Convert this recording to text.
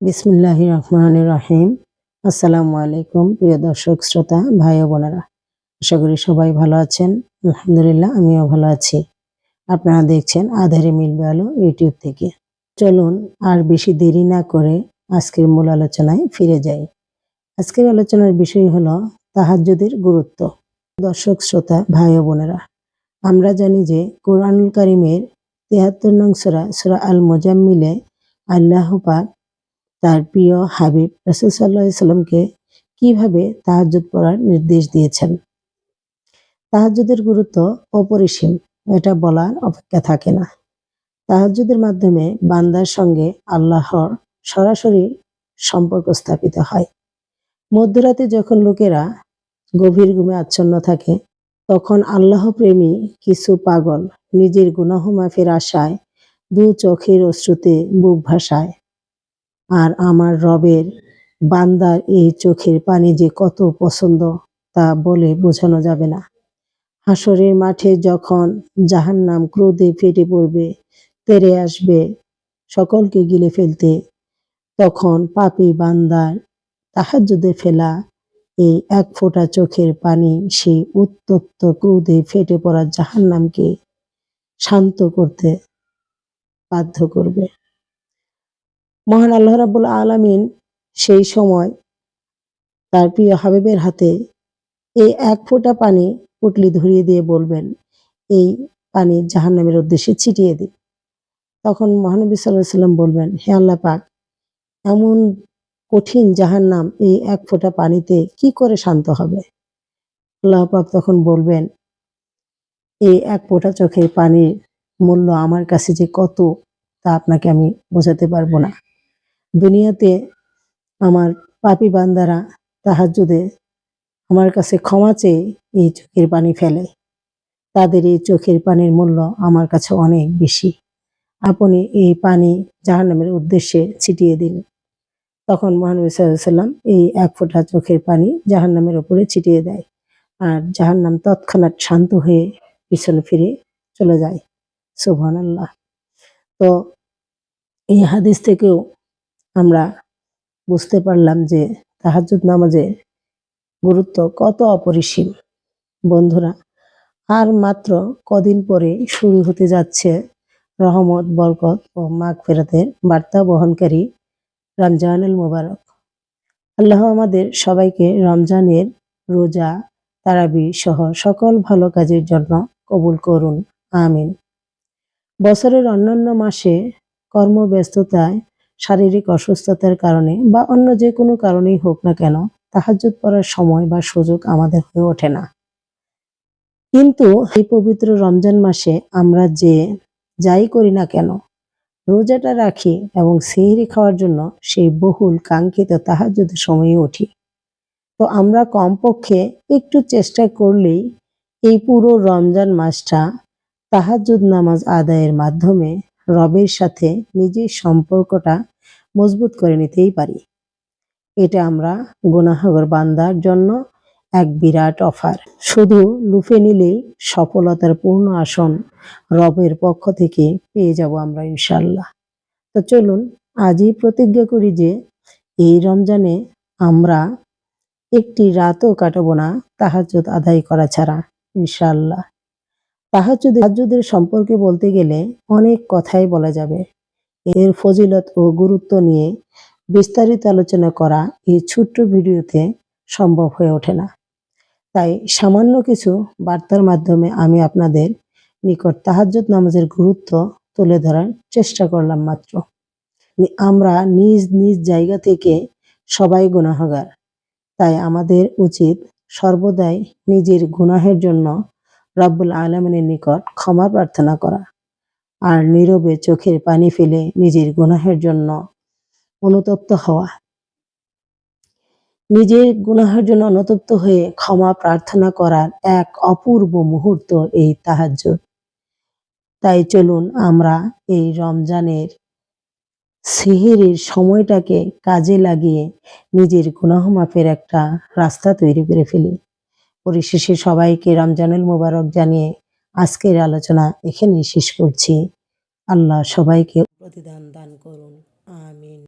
বিসমুল্লাহ রহমান রাহিম। আসসালামু আলাইকুম প্রিয় দর্শক, শ্রোতা, ভাই ও বোনেরা। আশা করি সবাই ভালো আছেন। আলহামদুলিল্লাহ, আমিও ভালো আছি। আপনারা দেখছেন আধারে মিলবে আলো ইউটিউব থেকে। চলুন আর বেশি দেরি না করে আজকের মূল আলোচনায় ফিরে যাই। আজকের আলোচনার বিষয় হলো তাহাজ্জুদের গুরুত্ব। দর্শক, শ্রোতা, ভাই ও বোনেরা, আমরা জানি যে কোরআনুল কারিমের তেহাত্তর নং সুরা সুরা আল মোজাম্মিলে আল্লাহ পাক তার প্রিয় হাবিব রাসুল সাল্লাহ সাল্লামকে কীভাবে তাহাজ্জুদ পড়ার নির্দেশ দিয়েছেন। তাহাজ্জুদের গুরুত্ব অপরিসীম, এটা বলার অপেক্ষা থাকে না। তাহাজ্জুদের মাধ্যমে বান্দার সঙ্গে আল্লাহর সরাসরি সম্পর্ক স্থাপিত হয়। মধ্যরাতে যখন লোকেরা গভীর ঘুমে আচ্ছন্ন থাকে, তখন আল্লাহ প্রেমী কিছু পাগল নিজের গুনাহ মাফের আশায় দু চোখের অশ্রুতে বুক ভাসায়। আর আমার রবের বান্দার এই চোখের পানি যে কত পছন্দ তা বলে বোঝানো যাবে না। হাসরের মাঠে যখন জাহান নাম ক্রোধে ফেটে পড়বে, তেরে আসবে সকলকে গিলে ফেলতে, তখন পাপি বান্দার তাহাজ্জুদে ফেলা এই এক ফোঁটা চোখের পানি সেই উত্তপ্ত ক্রোধে ফেটে পড়া জাহান নামকে শান্ত করতে বাধ্য করবে। মহান আল্লাহ রাবুল আলমিন সেই সময় তার প্রিয় হাবিবের হাতে এই এক ফোঁটা পানি পুটলি ধরিয়ে দিয়ে বলবেন, এই পানি জাহান নামের উদ্দেশ্যে ছিটিয়ে দিন তখন মহানবী সাল্লাম বলবেন, হে আল্লাহ পাক, এমন কঠিন জাহান নাম এই এক ফোঁটা পানিতে কি করে শান্ত হবে? আল্লাহ পাক তখন বলবেন, এই এক ফোঁটা চোখের পানির মূল্য আমার কাছে যে কত, তা আপনাকে আমি বোঝাতে পারব না। দুনিয়াতে আমার পাপি বান্দারা তাহাজুদে আমার কাছে ক্ষমা চেয়ে এই চোখের পানি ফেলে। তাদের এই চোখের পানির মূল্য আমার কাছে অনেক বেশি। আপনি এই পানি জাহান্নামের উদ্দেশ্যে ছিটিয়ে দিন। তখন মহানবী সাল্লাম এই এক ফোঁটা চোখের পানি জাহান্নামের ওপরে ছিটিয়ে দেয় আর জাহান্নাম তৎক্ষণাৎ শান্ত হয়ে পিছনে ফিরে চলে যায়। সুবহান আল্লাহ তো এই হাদিস থেকেও আমরা বুঝতে পারলাম যে তাহাজুদ নামাজে গুরুত্ব কত অপরিসীম। বন্ধুরা, আর মাত্র কদিন পরে শুরু হতে যাচ্ছে রহমত, বরকত ও মাঘ ফেরাতের বার্তা বহনকারী রমজানুল মোবারক। আল্লাহ আমাদের সবাইকে রমজানের রোজা, তারাবি সহ সকল ভালো কাজের জন্য কবুল করুন। আমিন। বছরের অন্যান্য মাসে কর্মব্যস্ততায় শারীরিক অসুস্থতার কারণে বা অন্য যে কোনো কারণেই হোক না কেন তাহাজুদ পড়ার সময় বা সুযোগ আমাদের হয়ে ওঠে না। কিন্তু এই পবিত্র রমজান মাসে আমরা যে যাই করি না কেন, রোজাটা রাখি এবং সেহরি খাওয়ার জন্য সেই বহুল কাঙ্ক্ষিত তাহাজুদ সময়ে উঠি। তো আমরা কমপক্ষে একটু চেষ্টা করলেই এই পুরো রমজান মাসটা তাহাজুদ নামাজ আদায়ের মাধ্যমে রবের সাথে নিজের সম্পর্কটা মজবুত করে নিতেই পারি। এটা আমরা গুনাহগর বান্দার জন্য এক বিরাট অফার। শুধু লুফে নিলেই সফলতার পূর্ণ আসন রবের পক্ষ থেকে পেয়ে যাব আমরা ইনশাল্লাহ তো চলুন, আজই প্রতিজ্ঞা করি যে এই রমজানে আমরা একটি রাতও কাটাবো না তাহাজুদ আদায় করা ছাড়া ইনশাল্লাহ তাহাজুদের সম্পর্কে বলতে গেলে অনেক কথাই বলা যাবে। এর ফজিলত ও গুরুত্ব নিয়ে বিস্তারিত আলোচনা করা এই ছোট্ট ভিডিওতে সম্ভব হয়ে ওঠে না। তাই সামান্য কিছু বার্তার মাধ্যমে আমি আপনাদের নিকট তাহাজ্জুদ নামাজের গুরুত্ব তুলে ধরার চেষ্টা করলাম মাত্র। আমরা নিজ নিজ জায়গা থেকে সবাই গুনাহগার। তাই আমাদের উচিত সর্বদাই নিজের গুনাহের জন্য রব্বুল আলমিনের নিকট ক্ষমা প্রার্থনা করা আর নীরবে চোখের পানি ফেলে নিজের গুনাহের জন্য অনুতপ্ত হওয়া। নিজের গুনাহের জন্য অনুতপ্ত হয়ে ক্ষমা প্রার্থনা করার এক অপূর্ব মুহূর্ত এই তাহাজ তাই চলুন আমরা এই রমজানের সিহিরের সময়টাকে কাজে লাগিয়ে নিজের গুনাহ মাফের একটা রাস্তা তৈরি করে ফেলি। পরিশেষে সবাইকে রমজানুল মুবারক জানিয়ে আজকের আলোচনা এখানেই শেষ করছি। আল্লাহ সবাইকে প্রতিদান দান করুন। আমিন।